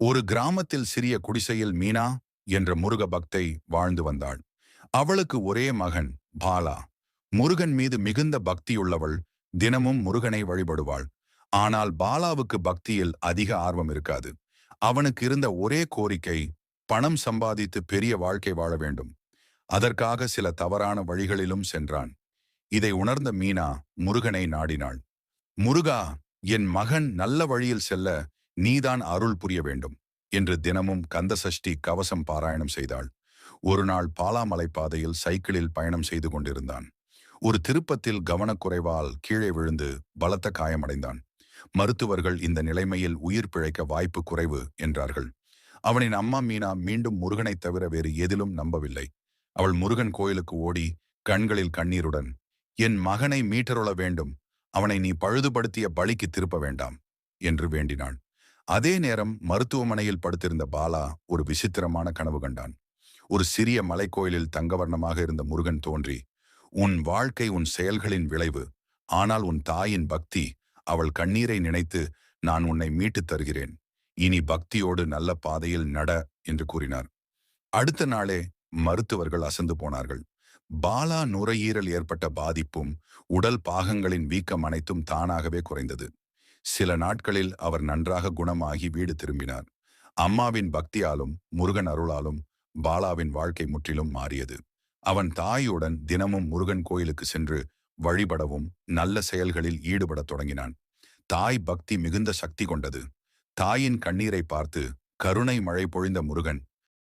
ஒரு கிராமத்தில் சிறிய குடிசையில் மீனா என்ற முருக பக்தை வாழ்ந்து வந்தாள். அவளுக்கு ஒரே மகன் பாலா. முருகன் மீது மிகுந்த பக்தியுள்ளவள் தினமும் முருகனை வழிபடுவாள். ஆனால் பாலாவுக்கு பக்தியில் அதிக ஆர்வம் இருக்காது. அவனுக்கு இருந்த ஒரே கோரிக்கை பணம் சம்பாதித்து பெரிய வாழ்க்கை வாழ வேண்டும். அதற்காக சில தவறான வழிகளிலும் சென்றான். இதை உணர்ந்த மீனா முருகனை நாடினாள். முருகா என் மகன் நல்ல வழியில் செல்ல நீதான் அருள் புரிய வேண்டும் என்று தினமும் கந்தசஷ்டி கவசம் பாராயணம் செய்தாள். ஒரு நாள் பாலாமலை பாதையில் சைக்கிளில் பயணம் செய்து கொண்டிருந்தான். ஒரு திருப்பத்தில் கவனக்குறைவால் கீழே விழுந்து பலத்த காயமடைந்தான். மருத்துவர்கள் இந்த நிலைமையில் உயிர் பிழைக்க வாய்ப்பு குறைவு என்றார்கள். அவனின் அம்மா மீனா மீண்டும் முருகனைத் தவிர வேறு எதிலும் நம்பவில்லை. அவள் முருகன் கோயிலுக்கு ஓடி கண்களில் கண்ணீருடன் என் மகனை மீட்டருள வேண்டும். அவனை நீ பழுதுபடுத்திய பலிக்கு திருப்ப வேண்டாம் என்று வேண்டினாள். அதே நேரம் மருத்துவமனையில் படுத்திருந்த பாலா ஒரு விசித்திரமான கனவு கண்டான். ஒரு சிறிய மலைக்கோயிலில் தங்கவர்ணமாக இருந்த முருகன் தோன்றி உன் வாழ்க்கை உன் செயல்களின் விளைவு ஆனால் உன் தாயின் பக்தி அவள் கண்ணீரை நினைத்து நான் உன்னை மீட்டுத் தருகிறேன். இனி பக்தியோடு நல்ல பாதையில் நட என்று கூறினார். அடுத்த நாளே மருத்துவர்கள் அசந்து போனார்கள். பாலா நுரையீரல் ஏற்பட்ட பாதிப்பும் உடல் பாகங்களின் வீக்கம் அனைத்தும் தானாகவே குறைந்தது. சில நாட்களில் அவர் நன்றாக குணமாகி வீடு திரும்பினார். அம்மாவின் பக்தியாலும் முருகன் அருளாலும் பாலாவின் வாழ்க்கை முற்றிலும் மாறியது. அவன் தாயுடன் தினமும் முருகன் கோயிலுக்கு சென்று வழிபடவும் நல்ல செயல்களில் ஈடுபடத் தொடங்கினான். தாய் பக்தி மிகுந்த சக்தி கொண்டது. தாயின் கண்ணீரை பார்த்து கருணை மழை பொழிந்த முருகன்